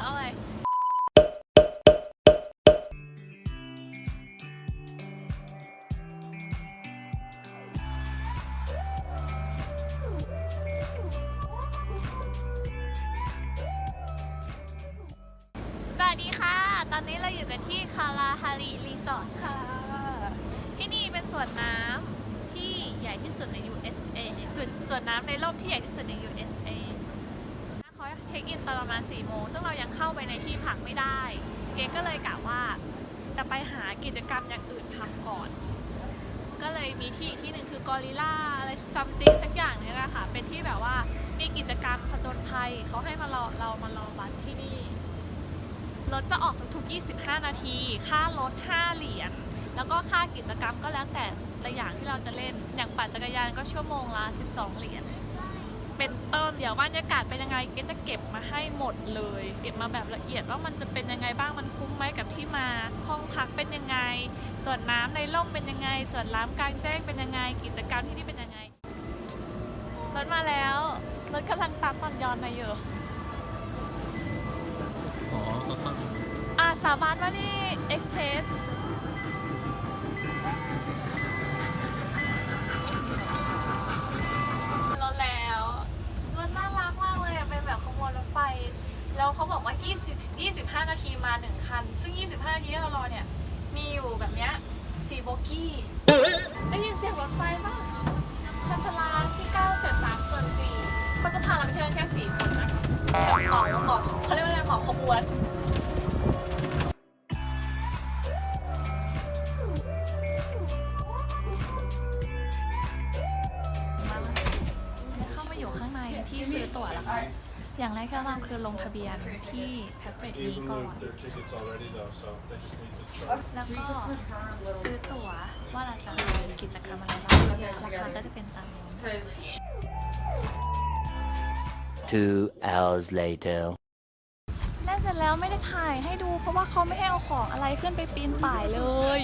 เอาไงสวัสดีค่ะ ตอนนี้เราอยู่กันที่คาราฮาริรีสอร์ทค่ะ ที่นี่เป็นสวนน้ำที่ใหญ่ที่สุดใน USA สวนสวนน้ำในโลกที่ใหญ่ที่สุดใน USA เขา ช็คอินตอนประมาณ4โมงซึ่งเรายังเข้าไปในที่พักไม่ได้ เก๋ก็เลยกะว่าจะไปหากิจกรรมอย่างอื่นทำก่อน ก็เลยมีที่อีกที่หนึ่งคือกอริลล่าอะไรซัมติงสักอย่างนี่แหละค่ะ เป็นที่แบบว่ามีกิจกรรมผจญภัยเขาให้มารอเรามารอบัสที่นี่รถจะออกทุกๆ 25 นาที ค่ารถ 5 เหรียญ แล้วก็ค่ากิจกรรมก็แล้วแต่ละอย่างที่เราจะเล่น อย่างปั่นจักรยานก็ชั่วโมงละ 12 เหรียญ เป็นต้นเดี๋ยวบรรยากาศเป็นยังไงเกจะเก็บมาให้หมดเลย เก็บมาแบบละเอียดว่ามันจะเป็นยังไงบ้างมันคุ้มไหมกับที่มา ห้องพักเป็นยังไง ส่วนน้ำในร่มเป็นยังไง ส่วนน้ำกลางแจ้งเป็นยังไง กิจกรรมที่นี่เป็นยังไงรถมาแล้วรถกำลังตามตอนย้อนมาอยู่อ๋อก็เข้าอาสาบานว่านี่เอ็ก 20 25 นาทีมา 1 คัน ซึ่ง 25 นาทีที่เรารอเนี่ย มีอยู่แบบเนี้ยสี่โบกี้ได้ยินเสียงรถไฟป่ะชันชลาที่9เศษ3ส่วน4เขาจะพาเราไปเที่ยวแค่4คนนะแบบหมาเหมาเขาเรียกว่าอะไรหมาขบวนเข้ามาอยู่ข้างในที่ซื้อตั๋วแล้วค่ะ อย่างแรกที่เราทำคือลงทะเบียนที่แท็บเล็ตนี้ gave ก่อน them their tickets already though, so they just need to try. แล้วก็ซื้อตั๋วว่าเราจะไปกิจกรรมอะไรบ้างราคาก็จะเป็นตามนี้ Two hours later. เล่นเสร็จแล้วไม่ได้ถ่ายให้ดูเพราะว่าเขาไม่ให้เอาของอะไรขึ้นไปปีนป่ายเลย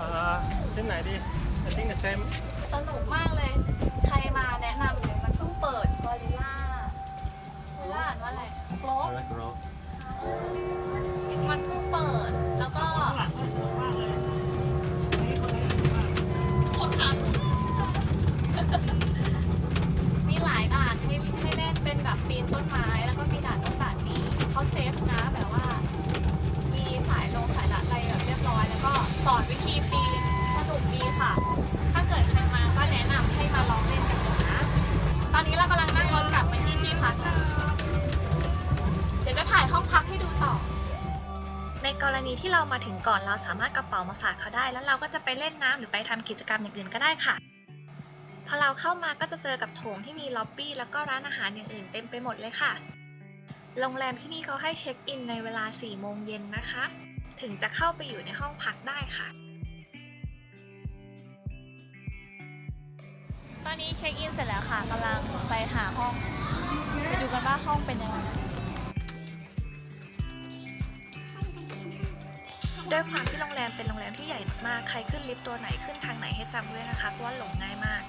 อ่าเส้นไหนดี I think the same สนุกมากเลย ใครมาแนะนำ ว่าอะไรโกล I like roll มันเพิ่งเปิด แล้วก็หมดค่ะมีหลายด่านให้ให้เล่นเป็นแบบปีนต้นไม้แล้วก็มี นกรณีที่เรามาถึงก่อนเราสามารถกระเป๋ามาฝากเขาได้ แล้วเราก็จะไปเล่นน้ำหรือไปทำกิจกรรมอย่างอื่นก็ได้ค่ะ พอเราเข้ามาก็จะเจอกับโถงที่มีล็อบบี้แล้วก็ร้านอาหารอย่างอื่นเต็มไปหมดเลยค่ะ โรงแรมที่นี่เขาให้เช็คอินในเวลา 4 โมงเย็นนะคะ ถึงจะเข้าไปอยู่ในห้องพักได้ค่ะ ตอนนี้เช็คอินเสร็จแล้วค่ะกำลังไปหาห้องไปดูกันว่าห้องเป็นยังไง ด้วยความที่โรงแรมเป็นโรงแรมที่ใหญ่มากๆ ใครขึ้นลิฟต์ตัวไหนขึ้นทางไหนให้จำด้วยนะคะ เพราะว่าหลงง่ายมาก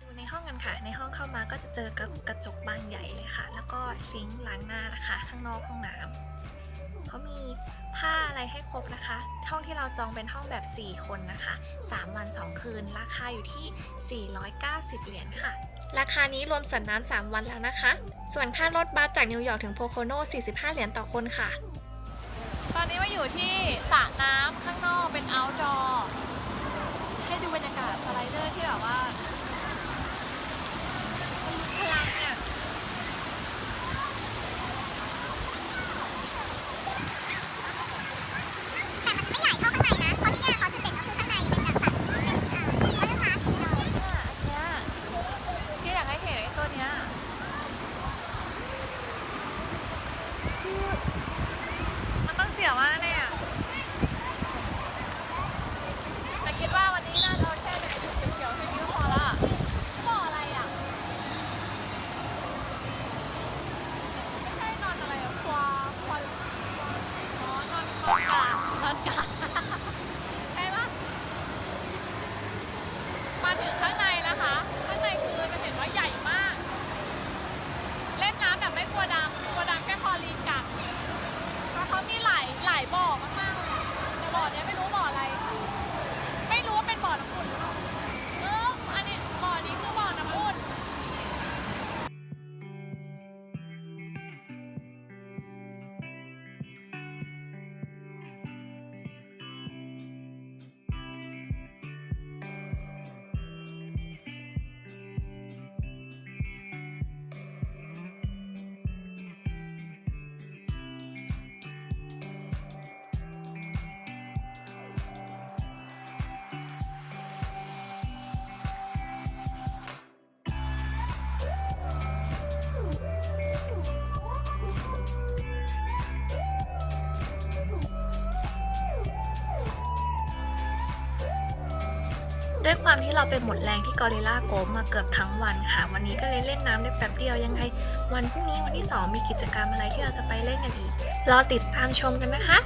ดูในห้องกันค่ะ ในห้องเข้ามาก็จะเจอกับกระจกบานใหญ่เลยค่ะ แล้วก็ซิงค์ล้างหน้านะคะ ข้างนอกห้องน้ำเขามีผ้าอะไรให้ครบนะคะ ห้องที่เราจองเป็นห้องแบบ 4 คนนะคะ 3 วัน 2 คืน ราคาอยู่ที่ 490 เหรียญค่ะราคานี้รวมส่วนน้ำ3วันแล้วนะคะ ส่วนค่ารถบัสจากนิวยอร์กถึงโพโคโน45 เหรียญต่อคนค่ะ ตอนนี้มาอยู่ที่สระน้ำข้างนอกเป็น outdoor ให้ดูบรรยากาศสไลเดอร์ที่แบบว่า บ่อมากๆเลยแต่บ่อเนี้ยไม่รู้บ่ออะไร ด้วยความที่เราไปหมดแรงที่กอริลลาโกมาเกือบทั้งวันค่ะ วันนี้ก็เลยเล่นน้ำได้แป๊บเดียวยังไง วันพรุ่งนี้วันที่ 2 มีกิจกรรมอะไรที่เราจะไปเล่นกันอีกรอติดตามชมกันนะคะ